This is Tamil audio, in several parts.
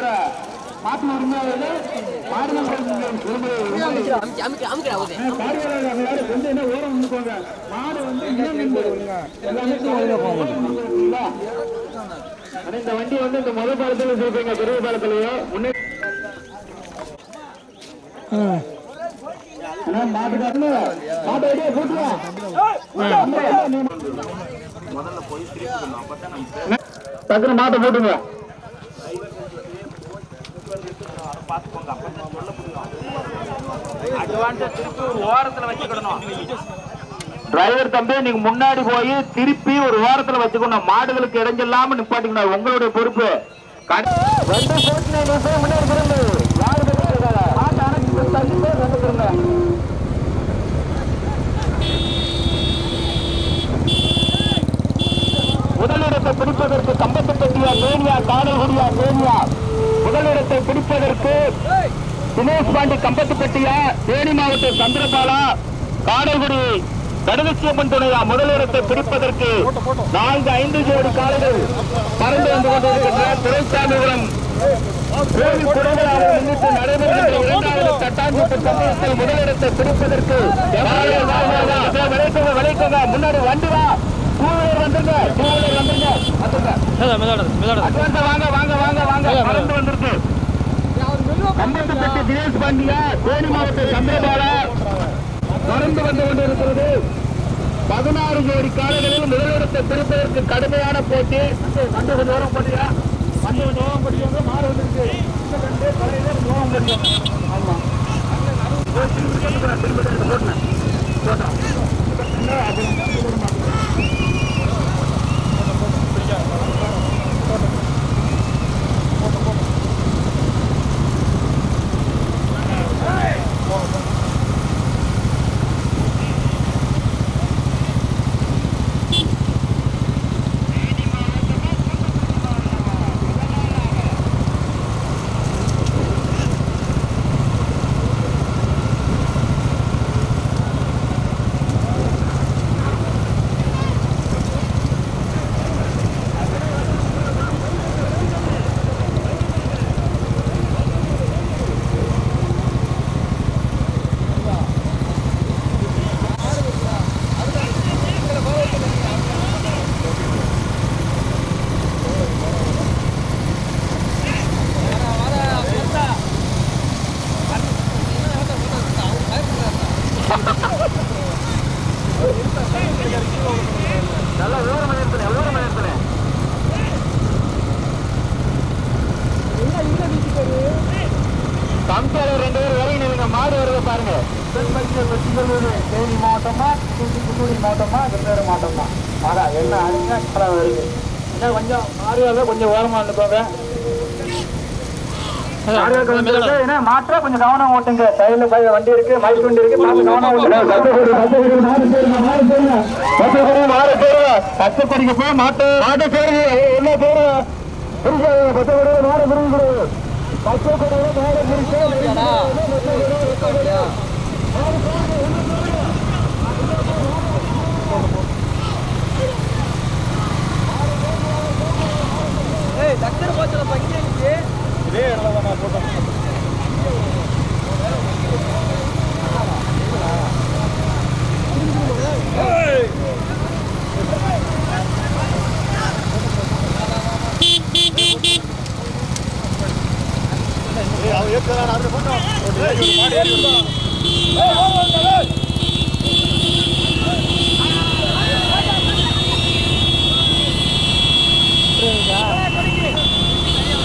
வருகின்ற மாட்டு உரிமையாளர்கள் இந்த வண்டி வந்து இந்த முதல் பாலத்துல சேர்ப்பீங்க பெரிய பாலத்திலேயோ? முன்னே அண்ணா, மாட்டுக்காரனு, மாட்டை வெளியே போட்டுருவா. டக்குனு மாட்டை போட்டுங்க டிரைவர் தம்பி நீங்க முன்னாடி போய் திருப்பி ஒரு ஓரத்துல வச்சுக்கணும். மாடுகளுக்கு இடைஞ்சல்லாம நிப்பாட்டிக்கணும். உங்களுடைய பொறுப்பு. கட- ரெண்டு முன்னாடி திரும்பு யாரு பக்கத்துல இருக்காங்க? மாட்டை அணைச்சு தள்ளி போய் ரெண்டு திரும்ப முதலிடத்தை பிடிப்பதற்கு கம்பத்துப்பட்டியா மேனியா காடல்குடியா மேனியா முதலிடத்தை பிடிப்பதற்கு தினேஷ் பாண்டி கம்பத்துப்பட்டியா தேனி மாவட்டம் சந்திரபாலா காடல்குடி கடுகச்சியம்மன் துணையா முதலிடத்தை பிடிப்பதற்கு நான்கு ஐந்து ஜோடி காலைகள் பறந்து வந்து கொண்டிருக்கின்ற துரைசாமிபுரம் கோவில் குடங்களாக முன்னிட்டு நடைபெறுகின்ற இரண்டாவது தட்டாஞ்சுட்டு பந்தயத்தில் முதலிடத்தை பிடிப்பதற்கு விளைக்குங்க விளைக்குங்க. முன்னாடி வண்டி வா. டூ வீலர் வந்துருங்க. டூ வீலர் வந்துருங்க. வந்துருங்க. வாங்க வாங்க வாங்க வாங்க. பறந்து வந்திருக்கு. கம்பத்துப்பட்டி தினேஷ் பாண்டியா கோடி மாவட்ட சந்திரபாலா. நடந்து வந்து கொண்டிருக்கிறது. பதினாறு ஜோடி காலைகளில் முதலிடத்தை திருப்பதற்கு கடுமையான போட்டி. வந்து கொஞ்சம் தூரம் போட்டியா? வந்து கொஞ்சம் தூரம் போட்டியாங்க மாறு வந்துருக்கு தலையில தூரம் போட்டியா நல்லா விவரம் எடுத்துனேன் விவரம் எடுத்துனேன் கம்சால ரெண்டு பேர் இறங்கி நில்லுங்க மாடு வருது பாருங்க. தேனி மாவட்டமா தூத்துக்குடி மாவட்டமா வெவ்வேறு மாவட்டமா அதான் என்ன அடிச்சா வருது இன்னும் கொஞ்சம் மாடுகளை கொஞ்சம் ஓரமா இருந்துக்கோங்க மாற்ற? கொஞ்சம் கவனம் ஓட்டுங்க. சைடுல போய் வண்டி இருக்கு மைக் வண்டி இருக்கு கவனம் ஓட்டுங்க. போய் மாட்டு. மாட்டு பேரு என்ன பேரு? பச்சைப்படி மாடு பிரிவு பச்சைப்படியில மாடு பிரிச்சு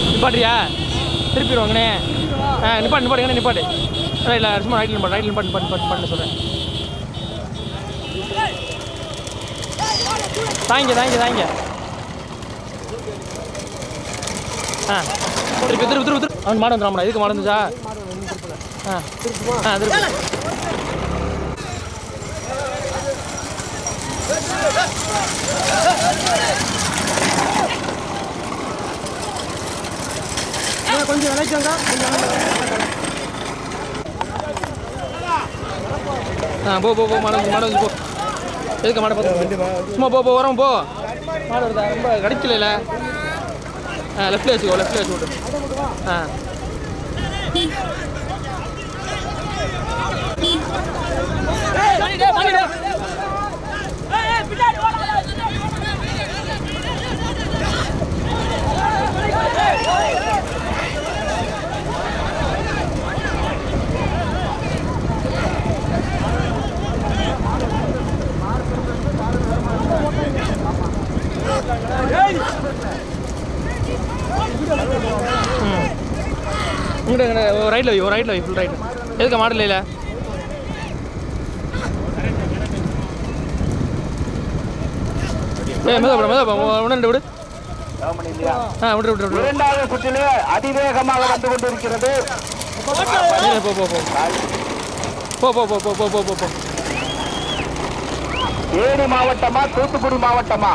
நிப்பாட்டுறியா? திருப்பிடுவாங்கண்ணே ஆ நிப்பாட்டு நிப்பாட்டுங்கண்ணே நிப்பாட்டு. ரைட்டில் சும்மா ரைட்டில் நிப்பாட்டு ரைட்டில் நிப்பாட்டு நிப்பாட்டு நிப்பாட்டு பண்ண சொல்கிறேன் தாங்க தாங்க தாங்க ஆ. திருப்பி திருப்பி திருப்பி திருப்பி. அவன் மாடு வந்துடாமடா இதுக்கு மாடு வந்துச்சா ஆ ஆ திருப்பி. கொஞ்சம் விளைச்சோங்க ஆ போ போ போ மாடு மாடு வந்து போ. எதுக்கு மாடை பார்த்து சும்மா போ போ வரோம் போ. மாடு வருதா? ரொம்ப கடிக்கல ஆ லெஃப்ட்ல வச்சுக்கோ லெஃப்ட்ல வச்சு விட்டு ஆ. இங்கிட்ட ஒரு ரைட்டில் வை ஒரு ரைட்டில் வை ஃபுல் ரைட்டு எதுக்கு மாடல் இல்லை ஏ மெதா போட மெதா உடனே விடு. ஆ விட்டு விட்டு விட்டு இரண்டாவது சுற்றிலே அதிவேகமாக வந்து கொண்டிருக்கிறது. போ போ போ. போ போ போ போ போ போ போ போ. தேனி மாவட்டமா தூத்துக்குடி மாவட்டமா?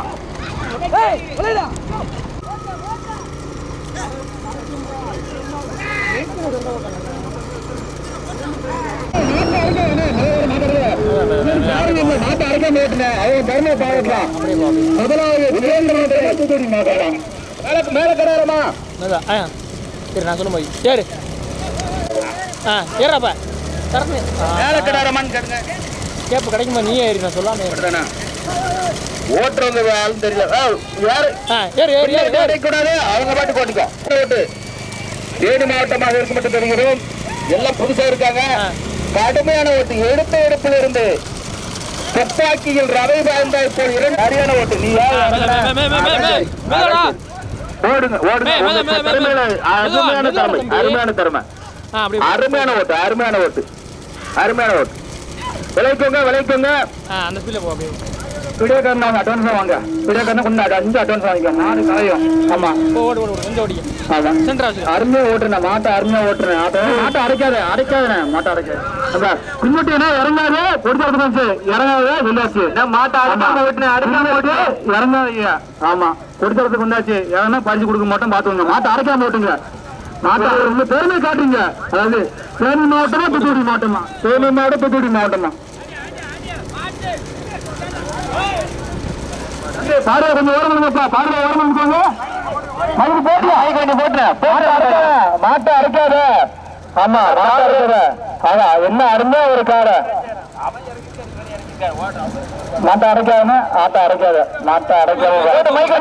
மாட்ட அரைக்க மாட்டேன் அவங்க தர்ம பாவத்தான் முதலாவது வீரேந்திரன் தூத்துக்குடி மாட்டாராம் மேல மேல கிடையாதுமா சரி நான் சொல்லும் போய் சரி ஆ ஏறாப்பா கரெக்ட் மேல கிடையாதுமான்னு கேட்டுங்க கிடைக்குமா நீ ஏறி நான் சொல்லாம ஏறினா ஓட்டுறவங்க ஆளும் தெரியல யாரு ஏறு ஏறு ஏறு அவங்க பாட்டு போட்டுக்கோ ஓட்டு தேனி மாவட்டமாக இருக்க மட்டும் தெரிஞ்சிடும் எல்லாம் புதுசாக இருக்காங்க கடுமையான ஓட்டு எடுத்த எடுப்பில் இருந்து துப்பாக்கியில் ரவை பாய்ந்தால் போல் இரண்டு சரியான ஓட்டு. நீ. ஓடுங்க ஓடுங்க அருமையான திறமை அருமையான திறமை. அருமையான ஓட்டு அருமையான ஓட்டு. அருமையான ஓட்டு. விளைக்கோங்க விளைக்கோங்க ஆ அந்த ஸ்பீடில் போ அப்படியே. வீடியோ கார்டு வாங்க அட்வான்ஸ் வாங்க. வீடியோ கார்டு கொண்டு அஞ்சு அட்வான்ஸ் வாங்கிக்கலாம். நாலு கலையும் ஆமாம் ஓடு ஓடு கொஞ்சம் ஓடிங்க அதான். அருமையாக ஓட்டுறேன் மாட்டை அருமையாக ஓட்டுறேன் ஆட்டோ மாட்டை அரைக்காத அரைக்காதண்ணே மாட்டை அரைக்காது பின்னுட்டு என்ன இறங்காது. கொடுத்து இறங்காத வந்தாச்சு நான் மாட்டை அரைக்காம ஓட்டுனேன் அரைக்காம ஓட்டு இறங்காதீங்க. ஆமாம் கொடுத்துறதுக்கு வந்தாச்சு இறங்கினா பறிச்சு கொடுக்க மாட்டோம். பார்த்துக்கோங்க மாட்டை அரைக்காம ஓட்டுங்க மாட்டை பெருமை காட்டுறீங்க அதாவது தேனி மாவட்டமா புத்துக்குடி மாவட்டமா? தேனி மாவட்டம் புத்துக்குடி மாவட்டமா? பாரு கொஞ்சம் ஓரம் பண்ணுங்கப்பா பாரு ஓரம் பண்ணிக்கோங்க மறுபடியும் போட்டு ஆய் கொஞ்சம் போட்டு அரைக்காத மாட்டை அரைக்காத ஆமா மாட்டை அரைக்காத அதான் என்ன அருமையா ஒரு காரை மாட்டை அரைக்காதுன்னு ஆட்டை அரைக்காத மாட்டை அரைக்காத போட்டு மைக்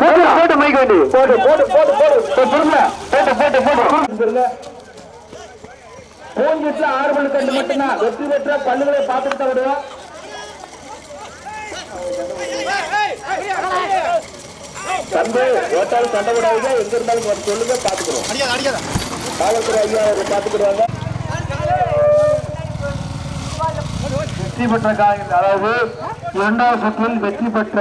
போட்டு போட்டு மைக் வண்டி போட்டு போட்டு போட்டு போட்டு திரும்ப போட்டு போட்டு போட்டு போன் வீட்டுல ஆறு மணி கண்டு மட்டும்தான். வெற்றி பெற்ற பல்லுகளை பார்த்துட்டு தான் விடுவோம் தம்பி ஓட்டாலும் சண்டை விடாதீங்க எங்க இருந்தாலும் வந்து சொல்லுங்க பாத்துக்கிறோம் காவல்துறை ஐயா அவர்கள் பாத்துக்கிடுவாங்க வெற்றி பெற்ற காலையில் அதாவது இரண்டாவது சுற்றில் வெற்றி பெற்ற